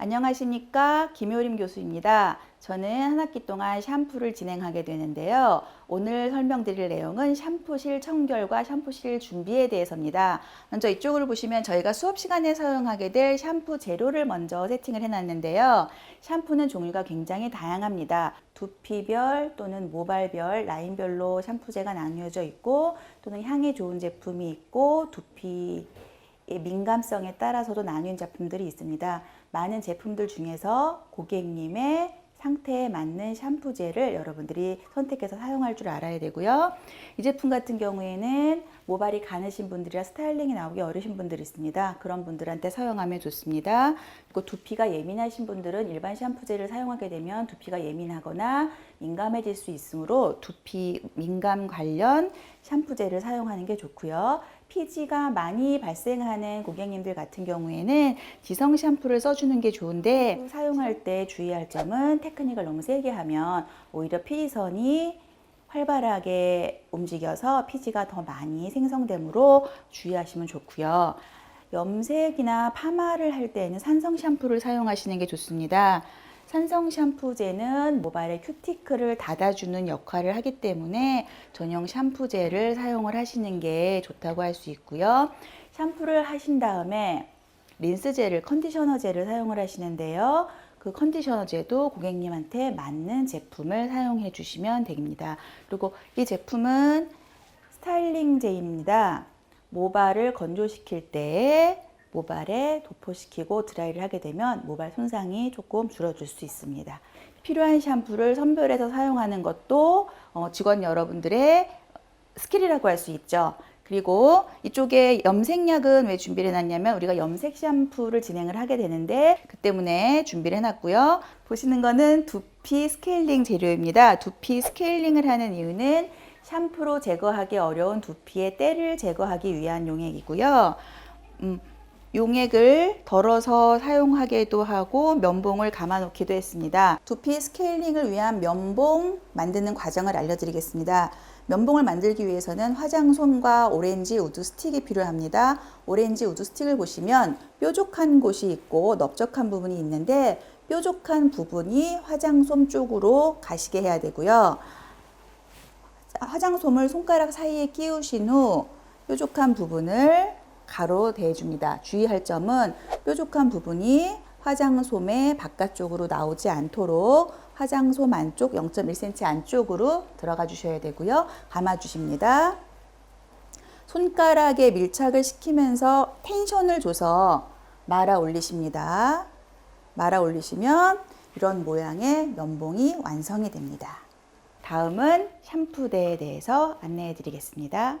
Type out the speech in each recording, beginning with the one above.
안녕하십니까. 김효림 교수입니다. 저는 한 학기 동안 샴푸를 진행하게 되는데요. 오늘 설명드릴 내용은 샴푸실 청결과 샴푸실 준비에 대해서입니다. 먼저 이쪽을 보시면 저희가 수업 시간에 사용하게 될 샴푸 재료를 먼저 세팅을 해놨는데요. 샴푸는 종류가 굉장히 다양합니다. 두피별 또는 모발별, 라인별로 샴푸제가 나뉘어져 있고 또는 향이 좋은 제품이 있고 두피 의 민감성에 따라서도 나뉜 제품들이 있습니다. 많은 제품들 중에서 고객님의 상태에 맞는 샴푸제를 여러분들이 선택해서 사용할 줄 알아야 되고요. 이 제품 같은 경우에는 모발이 가느신 분들이라 스타일링이 나오기 어려신 분들이 있습니다. 그런 분들한테 사용하면 좋습니다. 그리고 두피가 예민하신 분들은 일반 샴푸제를 사용하게 되면 두피가 예민하거나 민감해질 수 있으므로 두피 민감 관련 샴푸제를 사용하는 게 좋고요. 피지가 많이 발생하는 고객님들 같은 경우에는 지성 샴푸를 써주는 게 좋은데 사용할 때 주의할 점은 테크닉을 너무 세게 하면 오히려 피지선이 활발하게 움직여서 피지가 더 많이 생성되므로 주의하시면 좋고요. 염색이나 파마를 할 때는 산성 샴푸를 사용하시는 게 좋습니다. 산성 샴푸제는 모발의 큐티클을 닫아주는 역할을 하기 때문에 전용 샴푸제를 사용을 하시는 게 좋다고 할 수 있고요. 샴푸를 하신 다음에 린스제를 컨디셔너제를 사용을 하시는데요. 그 컨디셔너제도 고객님한테 맞는 제품을 사용해 주시면 됩니다. 그리고 이 제품은 스타일링제입니다. 모발을 건조시킬 때 모발에 도포시키고 드라이를 하게 되면 모발 손상이 조금 줄어들 수 있습니다. 필요한 샴푸를 선별해서 사용하는 것도 어, 직원 여러분들의 스킬이라고 할 수 있죠. 그리고 이쪽에 염색약은 왜 준비를 해놨냐면 우리가 염색 샴푸를 진행을 하게 되는데 그 때문에 준비를 해놨고요. 보시는 거는 두피 스케일링 재료입니다. 두피 스케일링을 하는 이유는 샴푸로 제거하기 어려운 두피의 때를 제거하기 위한 용액이고요. 음, 용액을 덜어서 사용하기도 하고 면봉을 감아 놓기도 했습니다. 두피 스케일링을 위한 면봉 만드는 과정을 알려드리겠습니다. 면봉을 만들기 위해서는 화장솜과 오렌지 우드 스틱이 필요합니다. 오렌지 우드 스틱을 보시면 뾰족한 곳이 있고 넓적한 부분이 있는데 뾰족한 부분이 화장솜 쪽으로 가시게 해야 되고요. 화장솜을 손가락 사이에 끼우신 후 뾰족한 부분을 가로 대줍니다. 주의할 점은 뾰족한 부분이 화장솜의 바깥쪽으로 나오지 않도록 화장솜 안쪽 0.1cm 안쪽으로 들어가 주셔야 되고요. 감아 주십니다. 손가락에 밀착을 시키면서 텐션을 줘서 말아 올리십니다. 말아 올리시면 이런 모양의 면봉이 완성이 됩니다. 다음은 샴푸대에 대해서 안내해 드리겠습니다.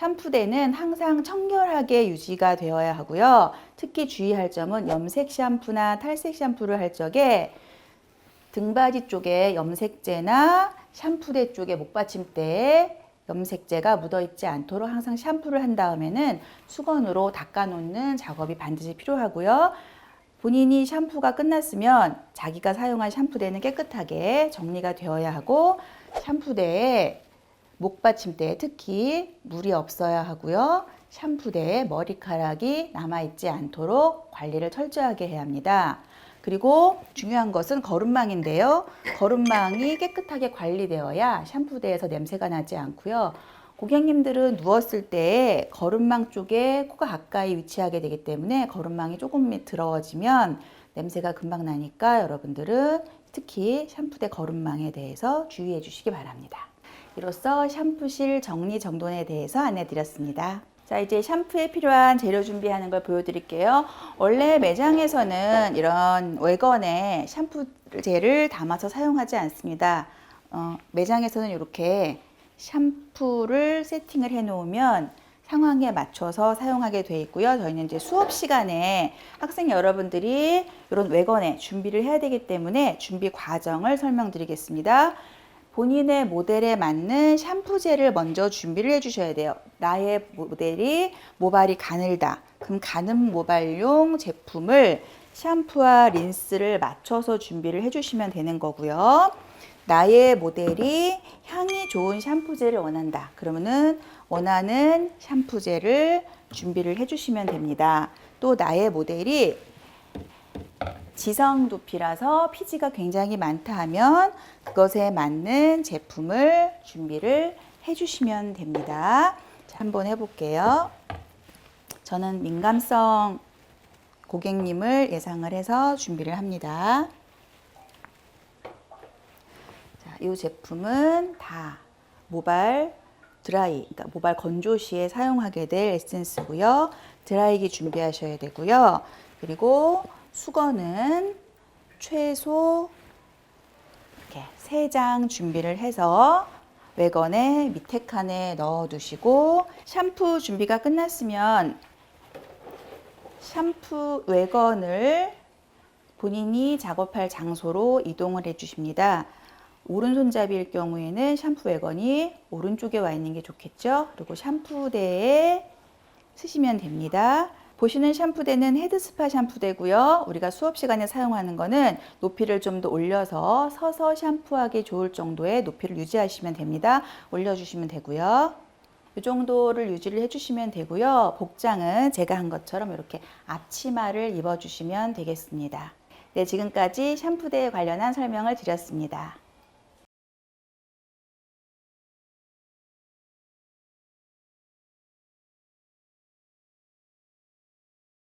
샴푸대는 항상 청결하게 유지가 되어야 하고요. 특히 주의할 점은 염색 샴푸나 탈색 샴푸를 할 적에 등받이 쪽에 염색제나 샴푸대 쪽에 목받침대에 염색제가 묻어 있지 않도록 항상 샴푸를 한 다음에는 수건으로 닦아 놓는 작업이 반드시 필요하고요. 본인이 샴푸가 끝났으면 자기가 사용한 샴푸대는 깨끗하게 정리가 되어야 하고 샴푸대에 목받침대에 특히 물이 없어야 하고요. 샴푸대에 머리카락이 남아있지 않도록 관리를 철저하게 해야 합니다. 그리고 중요한 것은 거름망인데요. 거름망이 깨끗하게 관리되어야 샴푸대에서 냄새가 나지 않고요. 고객님들은 누웠을 때 거름망 쪽에 코가 가까이 위치하게 되기 때문에 거름망이 조금 더러워지면 냄새가 금방 나니까 여러분들은 특히 샴푸대 거름망에 대해서 주의해 주시기 바랍니다. 이로써 샴푸실 정리 정돈에 대해서 안내드렸습니다. 자, 이제 샴푸에 필요한 재료 준비하는 걸 보여드릴게요. 원래 매장에서는 이런 외건에 샴푸제를 담아서 사용하지 않습니다. 어, 매장에서는 이렇게 샴푸를 세팅을 해 놓으면 상황에 맞춰서 사용하게 돼 있고요. 저희는 이제 수업 시간에 학생 여러분들이 이런 외건에 준비를 해야 되기 때문에 준비 과정을 설명드리겠습니다. 본인의 모델에 맞는 샴푸제를 먼저 준비를 해주셔야 돼요. 나의 모델이 모발이 가늘다. 그럼 가는 모발용 제품을 샴푸와 린스를 맞춰서 준비를 해주시면 되는 거고요. 나의 모델이 향이 좋은 샴푸제를 원한다. 그러면은 원하는 샴푸제를 준비를 해주시면 됩니다. 또 나의 모델이 지성 두피라서 피지가 굉장히 많다 하면 그것에 맞는 제품을 준비를 해주시면 됩니다. 자, 한번 해볼게요. 저는 민감성 고객님을 예상을 해서 준비를 합니다. 자, 이 제품은 다 모발 드라이, 그러니까 모발 건조 시에 사용하게 될 에센스고요. 드라이기 준비하셔야 되고요. 그리고 수건은 최소 이렇게 세 장 준비를 해서 외건의 밑에 칸에 넣어 두시고 샴푸 준비가 끝났으면 샴푸 외건을 본인이 작업할 장소로 이동을 해 주십니다. 오른손잡이일 경우에는 샴푸 외건이 오른쪽에 와 있는 게 좋겠죠. 그리고 샴푸대에 쓰시면 됩니다. 보시는 샴푸대는 헤드스파 샴푸대고요. 우리가 수업 시간에 사용하는 거는 높이를 좀 더 올려서 서서 샴푸하기 좋을 정도의 높이를 유지하시면 됩니다. 올려주시면 되고요. 이 정도를 유지를 해주시면 되고요. 복장은 제가 한 것처럼 이렇게 앞치마를 입어주시면 되겠습니다. 네, 지금까지 샴푸대에 관련한 설명을 드렸습니다.